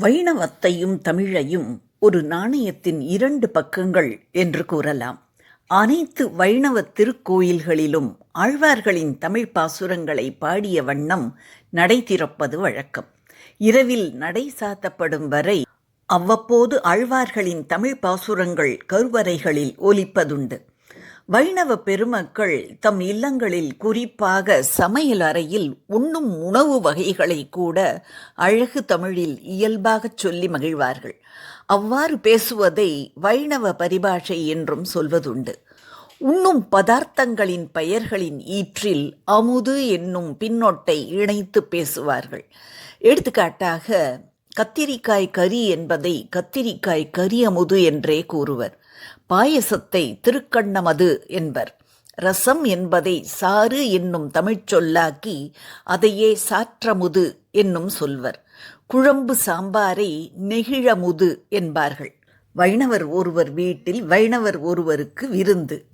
வைணவத்தையும் தமிழையும் ஒரு நாணயத்தின் இரண்டு பக்கங்கள் என்று கூறலாம். அனைத்து வைணவ திருக்கோயில்களிலும் ஆழ்வார்களின் தமிழ் பாசுரங்களை பாடிய வண்ணம் நடை திறப்பது வழக்கம். இரவில் நடை சாத்தப்படும் வரை அவ்வப்போது ஆழ்வார்களின் தமிழ் பாசுரங்கள் கருவறைகளில் ஒலிப்பதுண்டு. வைணவ பெருமக்கள் தம் இல்லங்களில் குறிப்பாக சமையல் அறையில் உண்ணும் உணவு வகைகளை கூட அழகு தமிழில் இயல்பாகச் சொல்லி மகிழ்வார்கள். அவ்வாறு பேசுவதை வைணவ பரிபாஷை என்றும் சொல்வதுண்டு. உண்ணும் பதார்த்தங்களின் பெயர்களின் ஈற்றில் அமுது என்னும் பின்னொட்டை இணைத்து பேசுவார்கள். எடுத்துக்காட்டாக கத்திரிக்காய் கறி என்பதை கத்திரிக்காய் கரி அமுது என்றே கூறுவர். பாயசத்தை திருக்கண்ணமது என்பர். ரசம் என்பதை சாறு என்னும் தமிழ்ச் சொல்லாக்கி அதையே சாற்றமுது என்னும் சொல்வர். குழம்பு சாம்பாரை நெகிழமுது என்பார்கள். வைணவர் ஒருவர் வீட்டில் வைணவர் ஒருவருக்கு விருந்து.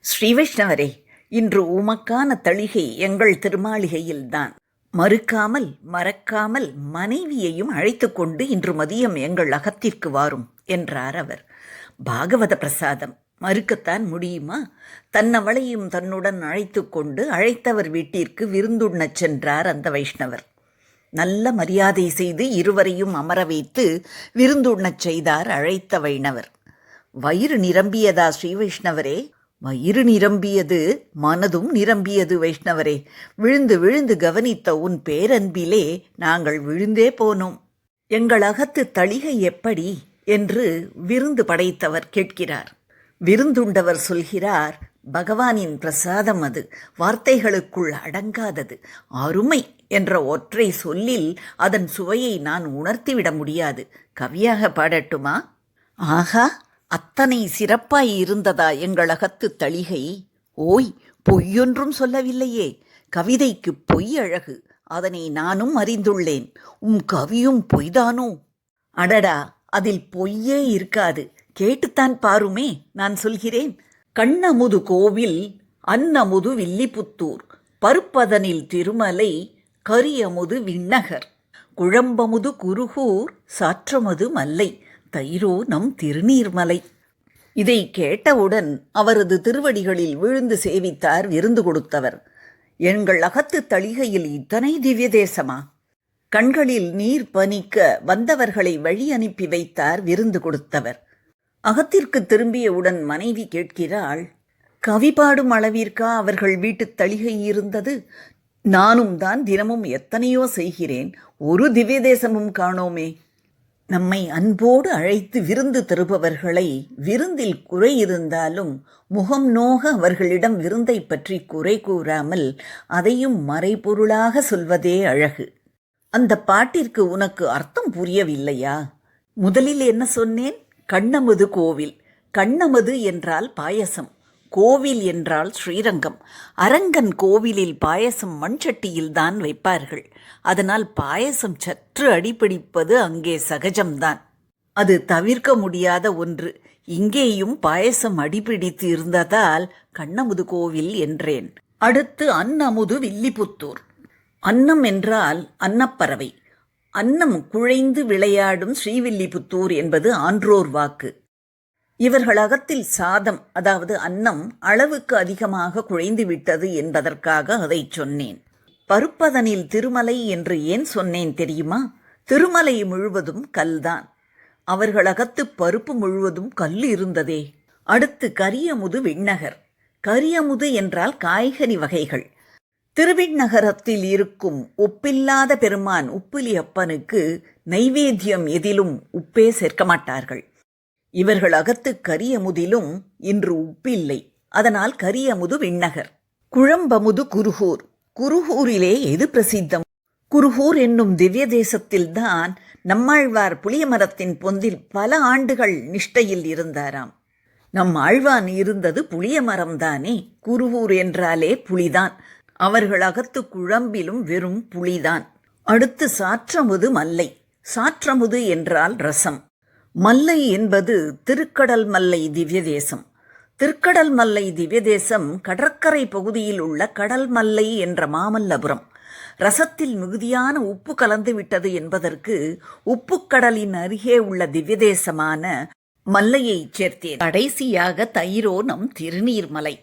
ஸ்ரீ வைஷ்ணவரே இன்று உமக்கான தளிகை எங்கள் திருமாளிகையில்தான். மறுக்காமல் மறக்காமல் மனைவியையும் அழைத்து கொண்டு இன்று மதியம் எங்கள் அகத்திற்கு வாரும் என்றார் அவர். பாகவத பிரசாதம். மறுக்கத்தான் முடியுமா? தன்னவளையும் தன்னுடன் அழைத்து கொண்டு அழைத்தவர் வீட்டிற்கு விருந்துண்ணச் சென்றார் அந்த வைஷ்ணவர். நல்ல மரியாதை செய்து இருவரையும் அமர வைத்து விருந்துண்ணச் செய்தார் அழைத்த வைணவர். வயிறு நிரம்பியதா ஸ்ரீ வைஷ்ணவரே? வயிறு நிரம்பியது மனதும் நிரம்பியது வைஷ்ணவரே. விழுந்து விழுந்து கவனித்த உன் பேரன்பிலே நாங்கள் விழுந்தே போனோம். எங்கள் அகத்து தளிகை எப்படி? என்று விருந்து படைத்தவர் கேட்கிறார். விருந்துண்டவர் சொல்கிறார் பகவானின் பிரசாதம் அது வார்த்தைகளுக்குள் அடங்காதது அருமை என்ற ஒற்றை சொல்லில் அதன் சுவையை நான் உணர்த்திவிட முடியாது. கவியாக பாடட்டுமா? ஆகா அத்தனை சிறப்பாய் இருந்ததா எங்கள் அகத்து தளிகை? ஓய் பொய்யொன்றும் சொல்லவில்லையே கவிதைக்கு பொய் அழகு அதனை நானும் அறிந்துள்ளேன் உம் கவியும் பொய்தானோ? அடடா அதில் பொய்யே இருக்காது. கேட்டுத்தான் பாருமே நான் சொல்கிறேன். கண்ணமுது கோவில் அன்னமுது வில்லிபுத்தூர் பருப்பதனில் திருமலை கரியமுது விண்ணகர் குழம்பமுது குருகூர் சாற்றமது மல்லை தைரோ நம் திருநீர்மலை. இதை கேட்டவுடன் அவரது திருவடிகளில் விழுந்து சேவித்தார் விருந்து கொடுத்தவர். எங்கள் அகத்து தளிகையில் இத்தனை திவ்ய தேசமா கண்களில் நீர் பனிக்க வந்தவர்களை வழி அனுப்பி வைத்தார் விருந்து கொடுத்தவர். அகத்திற்கு திரும்பியவுடன் மனைவி கேட்கிறாள் கவி பாடும் அளவிற்கா அவர்கள் வீட்டுத் தளிகை இருந்தது? நானும் தான் தினமும் எத்தனையோ செய்கிறேன். ஒரு திவ்ய தேசமும் காணோமே. நம்மை அன்போடு அழைத்து விருந்து தருபவர்களை விருந்தில் குறை இருந்தாலும் முகம் நோக அவர்களிடம் விருந்தை பற்றி குறை கூறாமல் அதையும் மறைபொருளாக சொல்வதே அழகு. அந்த பாட்டிற்கு உனக்கு அர்த்தம் புரியவில்லையா? முதலில் என்ன சொன்னேன்? கண்ணமது கோவில். கண்ணமது என்றால் பாயசம். கோவில் என்றால் ஸ்ரீரங்கம். அரங்கன் கோவிலில் பாயசம் மண்சட்டியில் தான் வைப்பார்கள். அதனால் பாயசம் சற்று அடிப்பிடிப்பது அங்கே சகஜம்தான். அது தவிர்க்க முடியாத ஒன்று. இங்கேயும் பாயசம் அடிபிடித்து இருந்ததால் கண்ணமுது கோவில் என்றேன். அடுத்து அன்னமுது வில்லிபுத்தூர். அன்னம் என்றால் அன்னப்பறவை. அன்னம் குழைந்து விளையாடும் ஸ்ரீவில்லிபுத்தூர் என்பது ஆன்றோர் வாக்கு. இவர்கள் அகத்தில் சாதம் அதாவது அன்னம் அளவுக்கு அதிகமாக குழைந்து விட்டது என்பதற்காக அதை சொன்னேன். பருப்பதனில் திருமலை என்று ஏன் சொன்னேன் தெரியுமா? திருமலை முழுவதும் கல்தான். அவர்கள் அகத்து பருப்பு முழுவதும் கல் இருந்ததே. அடுத்து கரியமுது விண்ணகர். கரியமுது என்றால் காய்கறி வகைகள். திருவிண்ணகரத்தில் இருக்கும் உப்பில்லாத பெருமான் உப்பிலி அப்பனுக்கு நைவேத்தியம் எதிலும் உப்பே சேர்க்க மாட்டார்கள் இவர்கள் அகத்து கரியமுதிலும் இன்று உப்பில்லை. அதனால் கரியமுது விண்ணகர். குழம்பமுது குருகூர். குருகூரிலே எது பிரசித்தம்? குருகூர் என்னும் திவ்ய தேசத்தில்தான் நம்மாழ்வார் புளியமரத்தின் பொந்தில் பல ஆண்டுகள் நிஷ்டையில் இருந்தாராம். நம் ஆழ்வான் இருந்தது புளிய மரம்தானே. குருகூர் என்றாலே புலிதான் அவர்கள் அகத்து குழம்பிலும் வெறும் புலிதான். அடுத்து சாற்றமுது மல்லை. சாற்றமுது என்றால் ரசம். மல்லை என்பது திருக்கடல் மல்லை திவ்யதேசம். திருக்கடல் மல்லை திவ்யதேசம் கடற்கரை பகுதியில் உள்ள கடல் மல்லை என்ற மாமல்லபுரம். ரசத்தில் மிகுதியான உப்பு கலந்து விட்டது என்பதற்கு உப்புக்கடலின் அருகே உள்ள திவ்யதேசமான மல்லையைச் சேர்த்தேன். கடைசியாக தயிரோ நம் திருநீர்மலை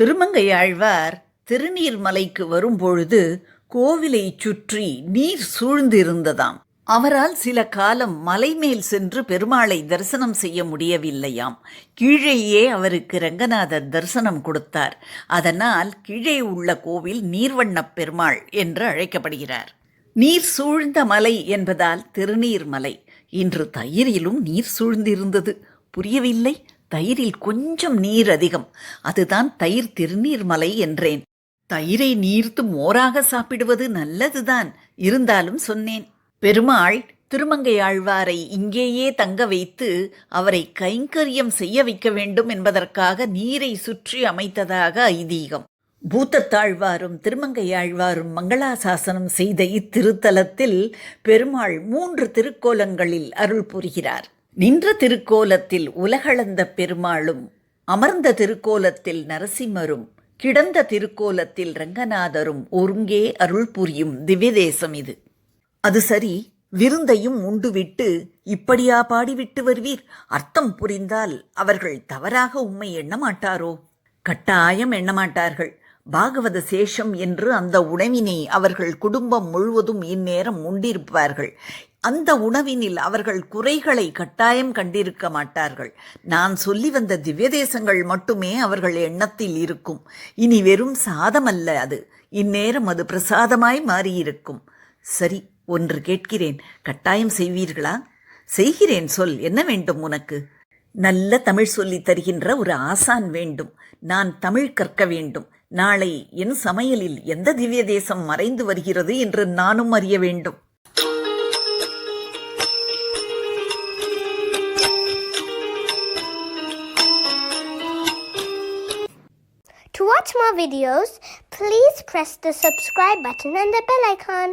திருமங்கையாழ்வார் திருநீர்மலைக்கு வரும்பொழுது கோவிலை சுற்றி நீர் சூழ்ந்திருந்ததாம். அவரால் சில காலம் மலைமேல் சென்று பெருமாளை தரிசனம் செய்ய முடியவில்லையாம். கீழேயே அவருக்கு ரங்கநாதர் தரிசனம் கொடுத்தார். அதனால் கீழே உள்ள கோவில் நீர்வண்ணப் பெருமாள் என்று அழைக்கப்படுகிறார். நீர் சூழ்ந்த மலை என்பதால் திருநீர்மலை. இன்று தயிரிலும் நீர் சூழ்ந்திருந்தது. புரியவில்லை? தயிரில் கொஞ்சம் நீர் அதிகம். அதுதான் தயிர் திருநீர்மலை என்றேன். தயிரை நீர்த்து மோராக சாப்பிடுவது நல்லதுதான். இருந்தாலும் சொன்னேன் பெருமாள் திருமங்கையாழ்வாரை இங்கேயே தங்க வைத்து அவரை கைங்கரியம் செய்ய வைக்க வேண்டும் என்பதற்காக நீரை சுற்றி அமைத்ததாக ஐதீகம். பூத்தத்தாழ்வாரும் திருமங்கையாழ்வாரும் மங்களாசாசனம் செய்த இத்திருத்தலத்தில் பெருமாள் மூன்று திருக்கோலங்களில் அருள் புரிகிறார். நின்ற திருக்கோலத்தில் உலகளந்த பெருமாளும் அமர்ந்த திருக்கோலத்தில் நரசிம்மரும் கிடந்த திருக்கோலத்தில் ரங்கநாதரும் ஒருங்கே அருள் புரியும் திவ்யதேசம் இது. அது சரி விருந்தையும் உண்டுவிட்டு இப்படியா பாடிவிட்டு வருவீர்? அர்த்தம் புரிந்தால் அவர்கள் தவறாக உம்மை எண்ணமாட்டாரோ? கட்டாயம் எண்ணமாட்டார்கள். பாகவத சேஷம் என்று அந்த உணவினை அவர்கள் குடும்பம் முழுவதும் இந்நேரம் உண்டிருப்பார்கள். அந்த உணவினில் அவர்கள் குறைகளை கட்டாயம் கண்டிருக்க மாட்டார்கள். நான் சொல்லி வந்த திவ்யதேசங்கள் மட்டுமே அவர்கள் எண்ணத்தில் இருக்கும். இனி வெறும் சாதமல்ல அது. இந்நேரம் அது பிரசாதமாய் மாறியிருக்கும். சரி ஒன்று கேட்கிறேன். கட்டாயம் செய்வீர்களா? செய்கிறேன் சொல். என்ன வேண்டும் உனக்கு? நல்ல தமிழ் சொல்லித் தருகின்ற ஒரு ஆசான் வேண்டும். நான் தமிழ் கற்க வேண்டும். நாளை என் சமையலில் எந்த திவ்ய தேசம் மறைந்து வருகிறது என்று நானும் அறிய வேண்டும். Videos, please press the subscribe button and the bell icon.